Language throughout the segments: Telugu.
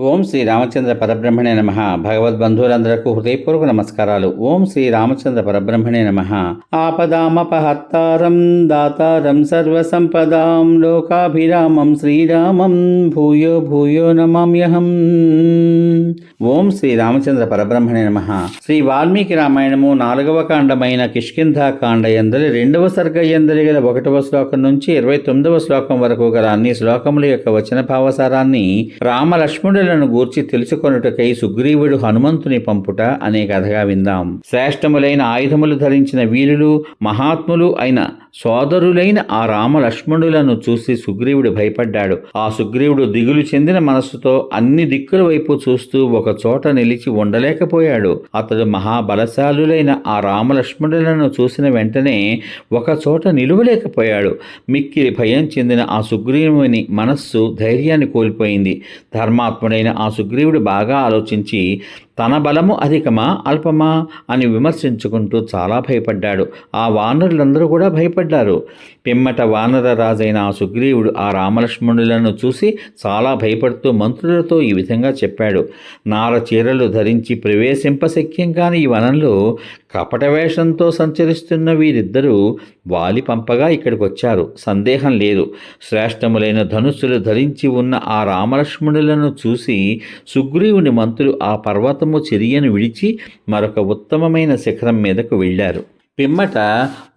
ఓం శ్రీ రామచంద్ర పరబ్రహ్మణే నమ. భగవద్బంధువులందరకు హృదయపూర్వక నమస్కారాలు. ఓం శ్రీ రామచంద్ర పరబ్రహ్మణే నమ. ఆపదామపహత్తారం దాతారం సర్వసంపదాం లోకాభిరామం శ్రీరామం భూయో భూయో నమామ్యహం. ఓం శ్రీ రామచంద్ర పరబ్రహ్మణే నమ. శ్రీ వాల్మీకి రామాయణము నాలుగవ కాండమైన కిష్కింధా కాండ ఎందలి రెండవ సర్గ ఎందలి గల ఒకటవ శ్లోకం నుంచి ఇరవై తొమ్మిదవ శ్లోకం వరకు గల అన్ని శ్లోకముల యొక్క వచన భావసారాన్ని రామ లక్ష్మణులను గూర్చి తెలుసుకొనుటకై సుగ్రీవుడు హనుమంతుని పంపుట అనే కథగా విందాం. శ్రేష్టములైన ఆయుధములు ధరించిన వీరులు మహాత్ములు అయిన సోదరులైన ఆ రామ లక్ష్మణులను చూసి సుగ్రీవుడు భయపడ్డాడు. ఆ సుగ్రీవుడు దిగులు చెందిన మనస్సుతో అన్ని దిక్కుల వైపు చూస్తూ ఒక చోట నిలిచి ఉండలేకపోయాడు. అతడు మహాబలశాలులైన ఆ రామలక్ష్మణులను చూసిన వెంటనే ఒక చోట నిలువలేకపోయాడు. మిక్కిలి భయం చెందిన ఆ సుగ్రీవుని మనస్సు ధైర్యాన్ని కోల్పోయింది. ధర్మాత్ముడైన ఆ సుగ్రీవుడు బాగా ఆలోచించి తన బలము అధికమా అల్పమా అని విమర్శించుకుంటూ చాలా భయపడ్డాడు. ఆ వానరులందరూ కూడా భయపడ్డారు. పిమ్మట వానర రాజైన ఆ సుగ్రీవుడు ఆ రామలక్ష్మణులను చూసి చాలా భయపడుతూ మంత్రులతో ఈ విధంగా చెప్పాడు. నార చీరలు ధరించి ప్రవేశింపశక్యం కాని ఈ వనంలో కపట వేషంతో సంచరిస్తున్న వీరిద్దరూ వాలి పంపగా ఇక్కడికి వచ్చారు సందేహం లేదు. శ్రేష్టములైన ధనుస్సులు ధరించి ఉన్న ఆ రామలక్ష్మణులను చూసి సుగ్రీవుని మంత్రులు ఆ పర్వతం పర్వతము చెరియను విడిచి మరొక ఉత్తమమైన శిఖరం మీదకు వెళ్ళారు. పిమ్మట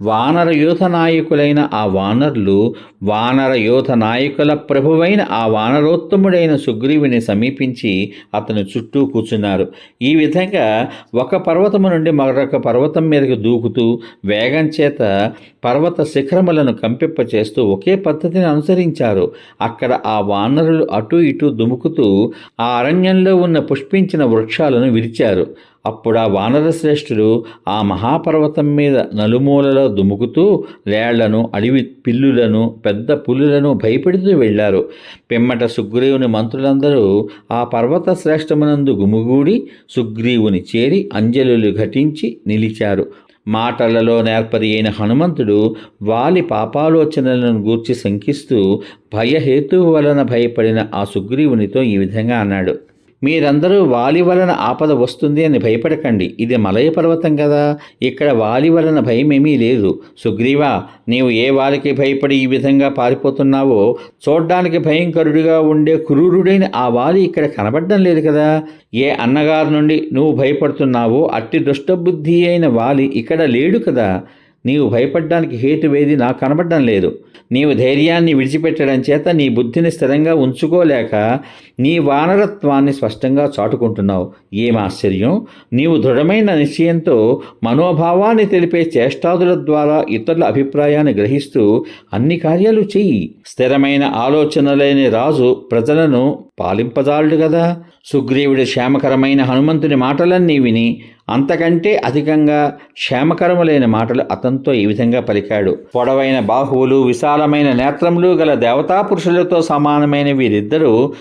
వానర యోధ నాయకులైన ఆ వానరులు వానర యోధ నాయకుల ప్రభువైన ఆ వానరోత్తముడైన సుగ్రీవుని సమీపించి అతని చుట్టూ కూర్చున్నారు. ఈ విధంగా ఒక పర్వతము నుండి మరొక పర్వతం మీదకు దూకుతూ వేగం చేత పర్వత శిఖరములను కంపింపచేస్తూ ఒకే పద్ధతిని అనుసరించారు. అక్కడ ఆ వానరులు అటు ఇటు దుముకుతూ ఆ అరణ్యంలో ఉన్న పుష్పించిన వృక్షాలను విరిచారు. అప్పుడు ఆ వానరశ్రేష్ఠుడు ఆ మహాపర్వతం మీద నలుమూలలో దుముకుతూ లేళ్ళను అడవి పిల్లులను పెద్ద పులులను భయపెడుతూ వెళ్ళారు. పిమ్మట సుగ్రీవుని మంత్రులందరూ ఆ పర్వత శ్రేష్టమునందు గుమిగూడి సుగ్రీవుని చేరి అంజలులు ఘటించి నిలిచారు. మాటలలో నేర్పరి అయిన హనుమంతుడు వాలి పాపాలోచనలను గూర్చి శంకిస్తూ భయహేతువు వలన భయపడిన ఆ సుగ్రీవునితో ఈ విధంగా అన్నాడు. మీరందరూ వాలి వలన ఆపద వస్తుంది అని భయపడకండి. ఇది మలయ పర్వతం కదా. ఇక్కడ వాలి వలన భయమేమీ లేదు. సుగ్రీవా నీవు ఏ వారికి భయపడి ఈ విధంగా పారిపోతున్నావో చూడ్డానికి భయంకరుడిగా ఉండే క్రూరుడైన ఆ వాలి ఇక్కడ కనబడడం లేదు కదా. ఏ అన్నగారి నుండి నువ్వు భయపడుతున్నావో అట్టి దుష్టబుద్ధి అయిన వాలి ఇక్కడ లేడు కదా. నీవు భయపడ్డానికి హేతువేది నాకు కనబడడం లేదు. నీవు ధైర్యాన్ని విడిచిపెట్టడం చేత నీ బుద్ధిని స్థిరంగా ఉంచుకోలేక నీ వానరత్వాన్ని స్పష్టంగా చాటుకుంటున్నావు. ఏం ఆశ్చర్యం? నీవు దృఢమైన నిశ్చయంతో మనోభావాన్ని తెలిపే చేష్టాదుల ద్వారా ఇతరుల అభిప్రాయాన్ని గ్రహిస్తూ అన్ని కార్యాలు చెయ్యి. స్థిరమైన ఆలోచనలేని రాజు ప్రజలను పాలింపజాలుడు కదా సుగ్రీవుడి క్షేమకరమైన హనుమంతుని మాటలన్నీ విని అంతకంటే అధికంగా క్షేమకరములైన మాటలు అతనితో ఈ విధంగా పలికాడు. పొడవైన బాహువులు విశాలమైన నేత్రములు గల దేవతా పురుషులతో సమానమైన వీరిద్దరూ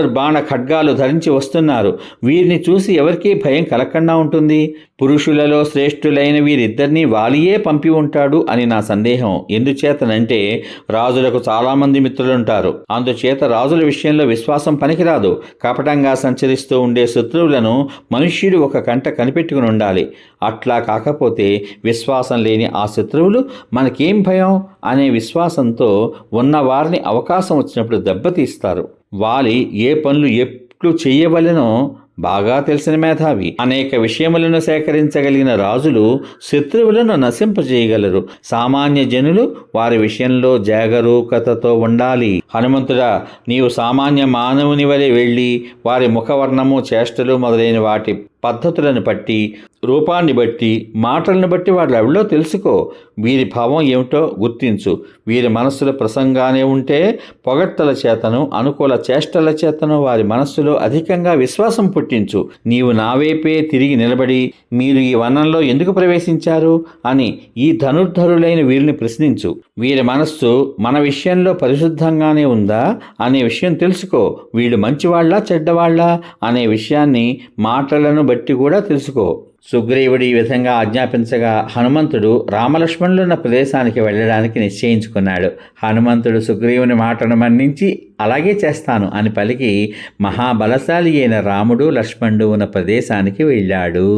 ధనుర్బాణ ఖడ్గాలు ధరించి వస్తున్నారు. వీరిని చూసి ఎవరికీ భయం కలగకుండా ఉంటుంది. పురుషులలో శ్రేష్ఠులైన వీరిద్దరినీ వాలియే పంపి ఉంటాడు అని నా సందేహం. ఎందుచేతనంటే రాజులకు చాలామంది మిత్రులుంటారు. అందుచేత రాజుల విషయంలో విశ్వాసం పనికిరాదు. కపటంగా సంచరిస్తూ ఉండే శత్రువులను మనుష్యుడు ఒక కంట కనిపెట్టుకుని ఉండాలి. అట్లా కాకపోతే విశ్వాసం లేని ఆ శత్రువులు మనకేం భయం? అనే విశ్వాసంతో ఉన్న వారిని అవకాశం వచ్చినప్పుడు దెబ్బతీస్తారు. వాలి ఏ పనులు ఎట్లు చేయవలెనో బాగా తెలిసిన మేధావి. అనేక విషయములను సేకరించగలిగిన రాజులు శత్రువులను నశింపజేయగలరు. సామాన్య జనులు వారి విషయంలో జాగరూకతతో ఉండాలి. హనుమంతుడా నీవు సామాన్య మానవుని వలె వెళ్ళి వారి ముఖవర్ణము చేష్టలు మొదలైన వాటి పద్ధతులను బట్టి రూపాన్ని బట్టి మాటలను బట్టి వాళ్ళ ఎవరిలో తెలుసుకో. వీరి భావం ఏమిటో గుర్తించు. వీరి మనస్సులో ప్రసంగానే ఉంటే పొగట్టల చేతను అనుకూల చేష్టల చేతను వారి మనస్సులో అధికంగా విశ్వాసం పుట్టించు. నీవు నా వైపే తిరిగి నిలబడి మీరు ఈ వనంలో ఎందుకు ప్రవేశించారు అని ఈ ధనుర్ధరులైన వీరిని ప్రశ్నించు. వీరి మనస్సు మన విషయంలో పరిశుద్ధంగానే ఉందా అనే విషయం తెలుసుకో. వీళ్ళు మంచివాళ్ళ చెడ్డవాళ్ళ అనే విషయాన్ని మాటలను బట్టి కూడా తెలుసుకో. సుగ్రీవుడు ఈ విధంగా ఆజ్ఞాపించగా హనుమంతుడు రామలక్ష్మణులున్న ప్రదేశానికి వెళ్ళడానికి నిశ్చయించుకున్నాడు. హనుమంతుడు సుగ్రీవుని మాటను మన్నించి అలాగే చేస్తాను అని పలికి మహాబలశాలి అయిన రాముడు లక్ష్మణుడు ఉన్న ప్రదేశానికి వెళ్ళాడు.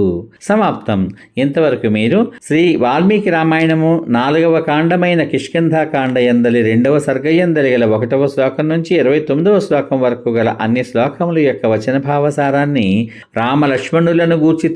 సమాప్తం. ఇంతవరకు మీరు శ్రీ వాల్మీకి రామాయణము నాలుగవ కాండమైన కిష్కింధాకాండ ఎందలి రెండవ సర్గయందలి గల ఒకటవ శ్లోకం నుంచి ఇరవై తొమ్మిదవ శ్లోకం వరకు గల అన్ని శ్లోకముల యొక్క వచన భావసారాన్ని రామ లక్ష్మణులను గూర్చి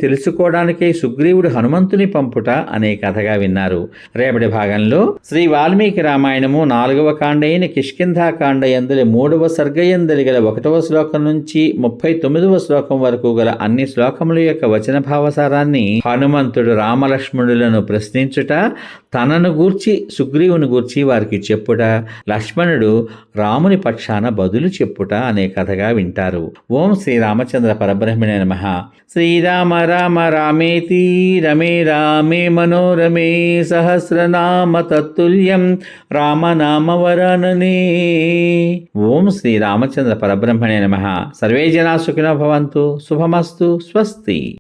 తెలుసుకోవడానికే సుగ్రీవుడు హనుమంతుని పంపుట అనే కథగా విన్నారు. రేపటి భాగంలో శ్రీ వాల్మీకి రామాయణము నాలుగవ కాండైన కిష్కింధాకాండ ఎందలి మూడవ సర్గయందలి గల ఒకటవ శ్లోకం నుంచి ముప్పై తొమ్మిదవ శ్లోకం వరకు గల అన్ని శ్లోకముల యొక్క వచన భావసారాన్ని హనుమంతుడు రామలక్ష్మణులను ప్రశ్నించుట తనను గూర్చి సుగ్రీవుని గూర్చి వారికి చెప్పుట లక్ష్మణుడు రాముని పక్షాన బదులు చెప్పుట అనే కథగా వింటారు. ఓం శ్రీరామచంద్ర పరబ్రహ్మణే నమ. శ్రీరామ రామ రామేతి రమే రామే మనోరమే సహస్రనామ తత్తుల్యం రామనామ వరాననే ఓం శ్రీరామచంద్ర పరబ్రహ్మణే నమ. సర్వే జనా సుఖినో భవంతు శుభమస్తు స్వస్తి.